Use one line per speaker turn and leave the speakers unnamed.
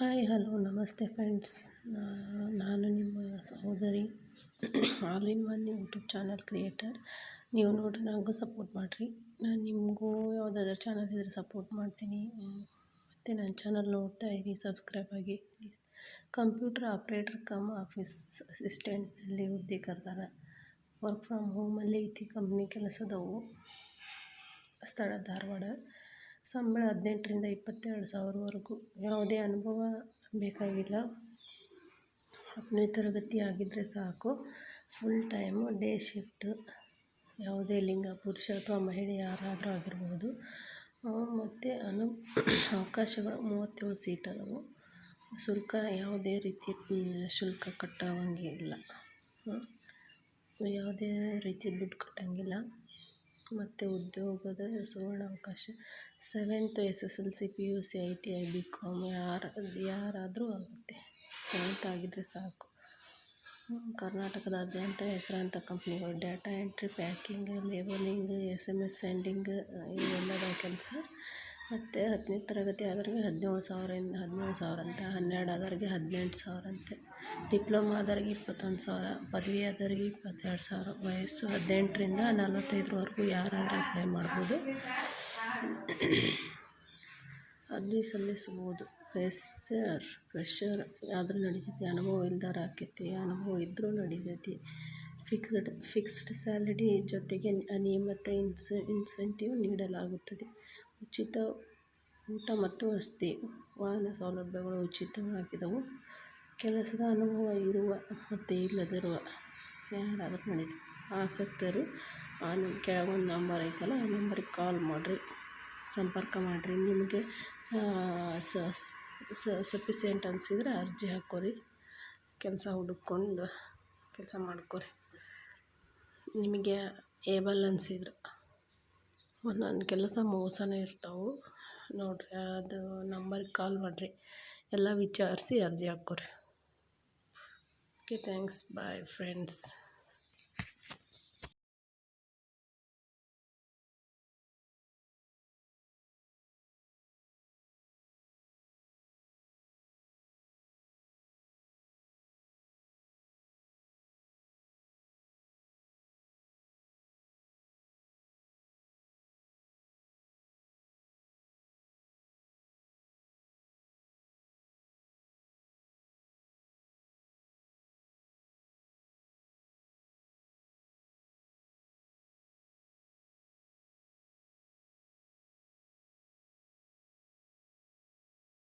Hi, hello, ನಮಸ್ತೆ friends. ನಾನು ನಿಮ್ಮ ಸಹೋದರಿ all in one YouTube channel creator. ನೀವು ನೋಡಿರಿ, ನನಗೂ ಸಪೋರ್ಟ್ ಮಾಡಿರಿ. ನಾನು ನಿಮಗೂ ಯಾವುದಾದ್ರೂ ಚಾನಲ್ ಇದ್ದರೆ ಸಪೋರ್ಟ್ ಮಾಡ್ತೀನಿ. ಮತ್ತು ನನ್ನ ಚಾನಲ್ ನೋಡ್ತಾ ಇರಿ, ಸಬ್ಸ್ಕ್ರೈಬ್ ಆಗಿ. Please. Computer operator cum office ಅಸಿಸ್ಟೆಂಟ್ನಲ್ಲಿ ಹುದ್ದೆ ಕರೆದಾರ. ವರ್ಕ್ ಫ್ರಮ್ ಹೋಮಲ್ಲಿ ಐತಿ ಕಂಪ್ನಿ ಕೆಲಸದವು ಸ್ಥಳ ಧಾರವಾಡ. ಸಂಬಳ ಹದಿನೆಂಟರಿಂದ ಇಪ್ಪತ್ತೆರಡು ಸಾವಿರವರೆಗೂ ಯಾವುದೇ ಅನುಭವ ಬೇಕಾಗಿಲ್ಲ. ಹತ್ತನೇ ತರಗತಿ ಆಗಿದ್ದರೆ ಸಾಕು. ಫುಲ್ ಟೈಮು ಡೇ ಶಿಫ್ಟು ಯಾವುದೇ ಲಿಂಗ, ಪುರುಷ ಅಥವಾ ಮಹಿಳೆ ಯಾರಾದರೂ ಆಗಿರ್ಬೋದು. ಮತ್ತು ಅನು, ಅವಕಾಶಗಳು ಮೂವತ್ತೇಳು ಸೀಟ್ ಅದಾವು. ಶುಲ್ಕ ಯಾವುದೇ ರೀತಿ ಶುಲ್ಕ ಕಟ್ಟೋವಂಗಿಲ್ಲ ಯಾವುದೇ ರೀತಿ ದುಡ್ಡು ಕಟ್ಟೋಂಗಿಲ್ಲ. ಮತ್ತು ಉದ್ಯೋಗದ ಸುವರ್ಣಾವಕಾಶ. Seventh S S L C P U C I T I B com ಯಾರು, ಯಾರಾದರೂ ಆಗುತ್ತೆ. ಸೆವೆಂತ್ ಆಗಿದ್ದರೆ ಸಾಕು. ಕರ್ನಾಟಕದಾದ್ಯಂತ ಹೆಸರಾಂತ ಕಂಪ್ನಿಗಳು data entry, packing, labelling S M S sending ಇವೆಲ್ಲದ ಕೆಲಸ ಮತ್ತು ಹತ್ತನೇ ತರಗತಿ ಆದವ್ರಿಗೆ ಹದಿನೇಳು ಸಾವಿರದಿಂದ ಹದಿನೇಳು ಸಾವಿರ ಅಂತ, ಹನ್ನೆರಡು ಆದವ್ರಿಗೆ ಹದಿನೆಂಟು ಸಾವಿರ ಅಂತೆ. ಡಿಪ್ಲೊಮಾ ಆದವ್ರಿಗೆ ಇಪ್ಪತ್ತೊಂದು ಸಾವಿರ, ಪದವಿ ಆದವ್ರಿಗೆ ಇಪ್ಪತ್ತೆರಡು ಸಾವಿರ, ವಯಸ್ಸು ಹದಿನೆಂಟರಿಂದ ನಲವತ್ತೈದರವರೆಗೂ ಯಾರಾದರೂ ಅಪ್ಲೈ ಮಾಡ್ಬೋದು. ಅರ್ಜಿ ಸಲ್ಲಿಸ್ಬೋದು ಫ್ರೆಶರ್ ಫ್ರೆಶರ್ ಆದರೂ ನಡಿತೈತಿ, ಅನುಭವ ಇಲ್ದಾರ ಆಕೈತಿ, ಅನುಭವ ಇದ್ದರೂ ನಡಿತೈತಿ. ಫಿಕ್ಸ್ಡ್ ಫಿಕ್ಸ್ಡ್ ಸ್ಯಾಲರಿ ಜೊತೆಗೆ ಅನಿಯಮಿತ ಇನ್ಸ, ಇನ್ಸೆಂಟಿವ್ ನೀಡಲಾಗುತ್ತದೆ. ಉಚಿತ ಊಟ ಮತ್ತು ವಸತಿ ವಾಹನ ಸೌಲಭ್ಯಗಳು ಉಚಿತವಾಗಿದ್ದವು. ಕೆಲಸದ ಅನುಭವ ಇರುವ ಮತ್ತು ಇಲ್ಲದಿರುವ ಯಾರಾದರೂ ನಡೀತದೆ ಆಸಕ್ತರು ಆ ನಿಮ್ಮ ಕೆಳಗೊಂದು ನಂಬರ್ ಐತಲ್ಲ, ಆ ನಂಬರಿಗೆ ಕಾಲ್ ಮಾಡಿರಿ, ಸಂಪರ್ಕ ಮಾಡಿರಿ. ನಿಮಗೆ ಸಫಿಸಿಯೆಂಟ್ ಅನಿಸಿದ್ರೆ ಅರ್ಜಿ ಹಾಕೋರಿ ಕೆಲಸ ಹುಡುಕ್ಕೊಂಡು ಕೆಲಸ ಮಾಡ್ಕೋರಿ. ನಿಮಗೆ ಏಬಲ್ ಅನಿಸಿದ್ರೆ. ಒಂದೊಂದು ಕೆಲಸ ಮೋಸನೇ ಇರ್ತಾವೆ. ನೋಡಿರಿ, ಅದು ನಂಬರ್ಗೆ ಕಾಲ್ ಮಾಡಿರಿ. ಎಲ್ಲ ವಿಚಾರಿಸಿ ಅರ್ಜಿ ಹಾಕೋರಿ ಓಕೆ ಥ್ಯಾಂಕ್ಸ್ ಬಾಯ್ ಫ್ರೆಂಡ್ಸ್